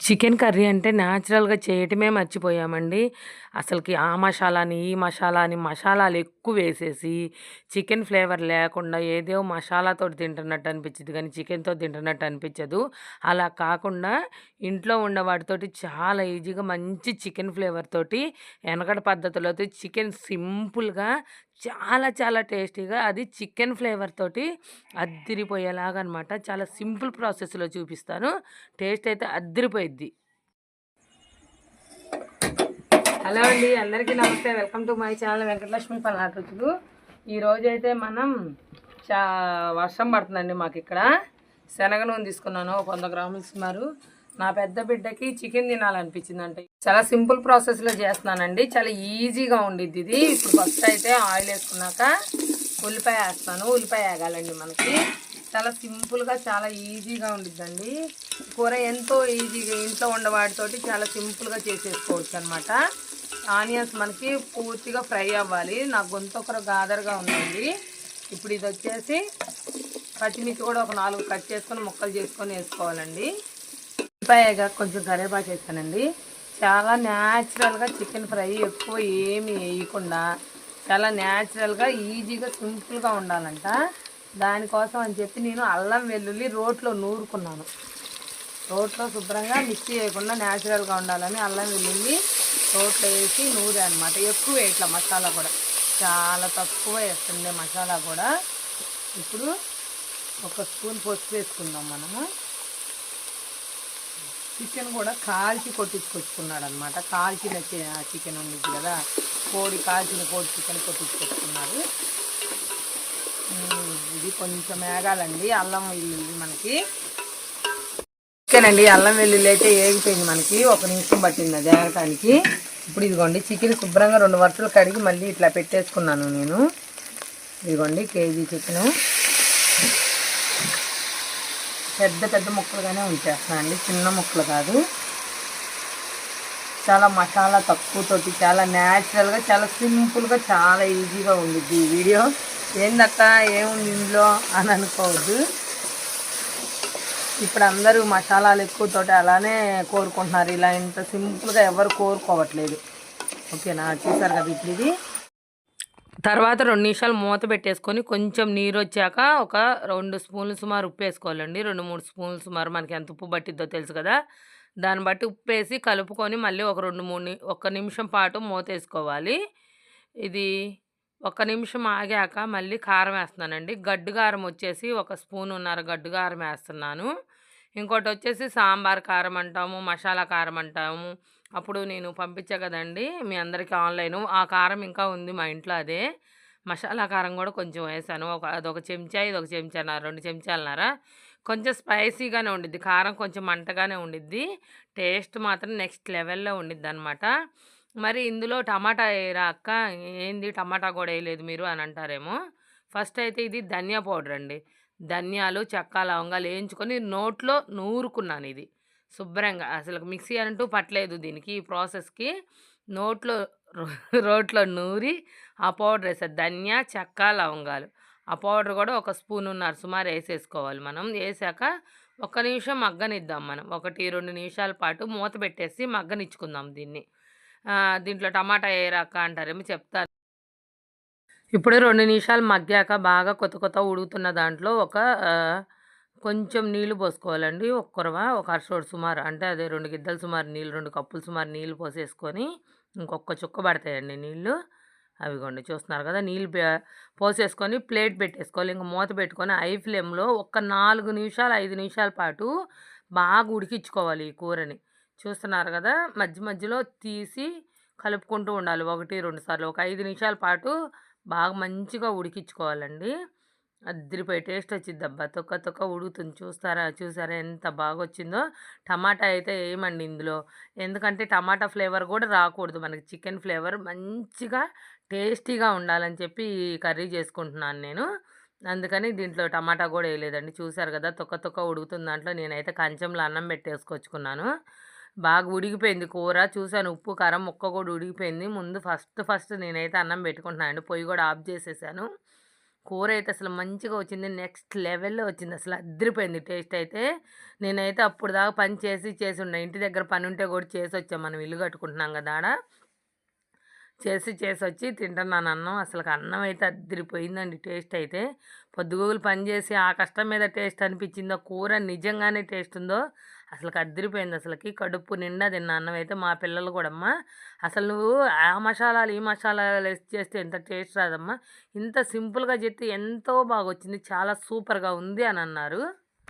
Chicken curry అంటే న్యాచురల్‌గా చేయటమే మర్చిపోయామండి. అసలుకి ఆ మసాలా అని, ఈ మసాలా అని మసాలాలు ఎక్కువ వేసేసి చికెన్ ఫ్లేవర్ లేకుండా ఏదో మసాలాతో తింటున్నట్టు అనిపించదు కానీ చికెన్‌తో తింటున్నట్టు అనిపించదు అలా కాకుండా ఇంట్లో ఉన్న వాటితోటి చాలా ఈజీగా మంచి చికెన్ ఫ్లేవర్ తోటి వెనకడ పద్ధతిలో చికెన్ సింపుల్‌గా చాలా చాలా టేస్టీగా అది చికెన్ ఫ్లేవర్ తోటి అద్దిరిపోయేలాగా అనమాట. చాలా సింపుల్ ప్రాసెస్‌లో చూపిస్తాను. టేస్ట్ అయితే అద్దిరిపోయిద్ది. హలో అండి. అందరికీ నమస్తే. Welcome to my channel Venkatalakshmi Palnati రుచులు. ఈరోజైతే మనం చా వర్షం పడుతుందండి మాకిక్కడ. శనగ నూనె తీసుకున్నాను. ఒక 100 గ్రాములు సుమారు. నా పెద్ద బిడ్డకి చికెన్ తినాలనిపించిందంట. చాలా సింపుల్ ప్రాసెస్‌లో చేస్తున్నానండి. చాలా ఈజీగా ఉండిద్ది ఇది. ఇప్పుడు ఫస్ట్ అయితే ఆయిల్ వేసుకున్నాక ఉల్లిపాయ వేస్తాను. ఉల్లిపాయ వేగాలండి మనకి. చాలా సింపుల్‌గా చాలా ఈజీగా ఉండిద్దండి. కూర ఎంతో ఈజీగా ఇంట్లో ఉన్న వాటితోటి చాలా సింపుల్‌గా చేసేసుకోవచ్చు అనమాట. ఆనియన్స్ మనకి పూర్తిగా ఫ్రై అవ్వాలి. నా గొంతొకర గాదరగా ఉందండి. ఇప్పుడు ఇది వచ్చేసి పచ్చిమిర్చి కూడా ఒక నాలుగు కట్ చేసుకొని ముక్కలు చేసుకొని వేసుకోవాలండి. ఉల్లిపాయగా కొంచెం కరేపాకు వేస్తానండి. చాలా న్యాచురల్‌గా చికెన్ ఫ్రై ఎక్కువ ఏమి వేయకుండా చాలా న్యాచురల్‌గా ఈజీగా సింపుల్‌గా ఉండాలంట. దానికోసం అని చెప్పి నేను అల్లం వెల్లుల్లి రోట్లో నూరుకున్నాను. రోట్లో శుభ్రంగా మిక్సీ వేయకుండా న్యాచురల్‌గా ఉండాలని అల్లం వెల్లుల్లి రోట్లో వేసి నూరే అనమాట. ఎక్కువ వేయట్లా మసాలా కూడా. చాలా తక్కువ వేస్తుంది మసాలా కూడా. ఇప్పుడు ఒక స్పూన్ పసుపు వేసుకుందాం మనము. చికెన్ కూడా కాల్చి కొట్టించుకొచ్చుకున్నాడనమాట. కాల్చిన చికెన్ ఉంది కదా! కోడి కాల్చిన కోడి చికెన్ కొట్టించుకొచ్చుకున్నాడు. ఇది కొంచెం వేగాలండి అల్లం వెల్లుల్లి మనకి. చికెన్ అండి అల్లం వెల్లుల్లి అయితే ఏగిపోయింది మనకి. ఒక నిమిషం పట్టింది అది ఏగటానికి. ఇప్పుడు ఇదిగోండి చికెన్ శుభ్రంగా రెండు వరుసలు కడిగి మళ్ళీ ఇట్లా పెట్టేసుకున్నాను నేను. ఇదిగోండి కేజీ చికెను. పెద్ద పెద్ద ముక్కలుగానే ఉంచేస్తున్నాను అండి. చిన్న ముక్కలు కాదు. చాలా మసాలా తక్కువతోటి చాలా న్యాచురల్‌గా చాలా సింపుల్‌గా చాలా ఈజీగా ఉండిద్ది ఈ వీడియో. ఏందక్క ఏముంది ఇందులో అని అనుకోవద్దు. ఇప్పుడు అందరూ మసాలాలు ఎక్కువతోటి అలానే కోరుకుంటున్నారు. ఇలా ఇంత సింపుల్‌గా ఎవరు కోరుకోవట్లేదు. ఓకేనా? చూసారు కదా ఇప్పుడు ఇది. తర్వాత రెండు నిమిషాలు మూత పెట్టేసుకొని కొంచెం నీరు వచ్చాక ఒక రెండు స్పూన్లు సుమారు ఉప్పు వేసుకోవాలండి రెండు మూడు స్పూన్లు సుమారు మనకి ఎంత ఉప్పు పట్టిద్దో తెలుసు కదా! దాన్ని బట్టి ఉప్పేసి కలుపుకొని మళ్ళీ ఒక 2, 3 ని ఒక్క నిమిషం పాటు మూత వేసుకోవాలి ఇది ఒక నిమిషం ఆగాక మళ్ళీ కారం వేస్తున్నానండి. గడ్డు కారం వచ్చేసి ఒక స్పూనున్నర గడ్డు కారం వేస్తున్నాను. ఇంకోటొచ్చేసి సాంబార్ కారం అంటాము, మసాలా కారం అంటాము. అప్పుడు నేను పంపించా కదండీ మీ అందరికీ ఆన్లైన్ ఆ కారం ఇంకా ఉంది మా ఇంట్లో అదే. మసాలా కారం కూడా కొంచెం వేసాను ఒక అదొక చెంచా, ఇదొక చెంచాన్నర 2 చెంచాలన్నర. కొంచెం స్పైసీగానే ఉండిద్ది. కారం కొంచెం మంటగానే ఉండిద్ది. టేస్ట్ మాత్రం నెక్స్ట్ లెవెల్‌లో ఉండిద్ది అనమాట మరి ఇందులో టమాటా వేయరా అక్క ఏంది టమాటా కూడా వేయలేదు మీరు అని అంటారేమో. ఫస్ట్ అయితే ఇది ధనియా పౌడర్ అండి. ధనియాలు, చెక్క, లవంగాలు వేయించుకొని నోట్లో నూరుకున్నాను ఇది. శుభ్రంగా అసలు మిక్సీ అంటూ పట్టలేదు దీనికి ఈ ప్రాసెస్‌కి. నోట్లో రో రోట్లో నూరి ఆ పౌడర్ వేసేది ధనియా, చెక్క, లవంగాలు. ఆ పౌడర్ కూడా ఒక స్పూన్ ఉన్నారు సుమారు వేసేసుకోవాలి మనం. వేసాక ఒక నిమిషం మగ్గనిద్దాం మనం. 1, 2 నిమిషాల పాటు మూత పెట్టేసి మగ్గనిచ్చుకుందాం దీన్ని. దీంట్లో టమాటా వేయరాక అంటారేమో చెప్తాను. ఇప్పుడు రెండు నిమిషాలు మగ్గాక బాగా కొత్త కొత్త ఉడుకుతున్న దాంట్లో ఒక కొంచెం నీళ్ళు పోసుకోవాలండి. ఒక కొరవ ఒక అరసోడు సుమారు అంటే అదే రెండు గిద్దలు సుమారు నీళ్ళు రెండు కప్పులు సుమారు నీళ్ళు పోసేసుకొని ఇంకొక చుక్క పడతాయండి నీళ్ళు. అవిగోండి చూస్తున్నారు కదా! నీళ్ళు పోసేసుకొని ప్లేట్ పెట్టేసుకోవాలి. ఇంక మూత పెట్టుకొని ఐ ఫ్లేమ్‌లో ఒక నాలుగు నిమిషాలు, ఐదు నిమిషాల పాటు బాగా ఉడికించుకోవాలి ఈ కూరని. చూస్తున్నారు కదా! మధ్య మధ్యలో తీసి కలుపుకుంటూ ఉండాలి. 1, 2 సార్లు. ఒక ఐదు నిమిషాల పాటు బాగా మంచిగా ఉడికించుకోవాలండి. అద్దరిపోయి టేస్ట్ వచ్చింది అబ్బా తొక్క తొక్క ఉడుకుతుంది చూస్తారా? చూసారా ఎంత బాగా వచ్చిందో టమాటా అయితే వేయమండి ఇందులో. ఎందుకంటే టమాటా ఫ్లేవర్ కూడా రాకూడదు మనకి చికెన్ ఫ్లేవర్ మంచిగా టేస్టీగా ఉండాలని చెప్పి కర్రీ చేసుకుంటున్నాను నేను. అందుకని దీంట్లో టమాటా కూడా వేయలేదండి చూసారు కదా! తొక్క తొక్క ఉడుకుతుంది దాంట్లో నేనైతే కంచంలో అన్నం పెట్టేసుకొచ్చుకున్నాను. బాగా ఉడికిపోయింది కూర. చూశాను ఉప్పు, కారం ముక్క కూడా ఉడికిపోయింది. ముందు ఫస్ట్ ఫస్ట్ నేనైతే అన్నం పెట్టుకుంటున్నానండి. పొయ్యి కూడా ఆఫ్ చేసేసాను. కూర అయితే అసలు మంచిగా వచ్చింది. నెక్స్ట్ లెవెల్లో వచ్చింది. అసలు అద్దరిపోయింది టేస్ట్ అయితే. నేనైతే అప్పుడు దాకా పని చేసి చేసి ఉన్నా ఇంటి దగ్గర పని ఉంటే కూడా చేసి వచ్చాం. మనం ఇల్లు కట్టుకుంటున్నాం కదా ఆడ. చేసి చేసి వచ్చి తింటున్నాను అన్నం అసలు అన్నం అయితే అద్దరిపోయిందండి టేస్ట్ అయితే. పొద్దుగూగులు పని చేసి ఆ కష్టం మీద టేస్ట్ అనిపించిందో కూర నిజంగానే టేస్ట్ ఉందో అసలు అద్దరిపోయింది అసలుకి. కడుపు నిండా తిన్న అన్నం అయితే మా పిల్లలు కూడా అమ్మా అసలు నువ్వు ఆ మసాలాలు ఈ మసాలాలు వేసి చేస్తే ఎంత టేస్ట్ రాదమ్మా. ఇంత సింపుల్గా చెప్తే ఎంతో బాగా వచ్చింది చాలా సూపర్గా ఉంది అని అన్నారు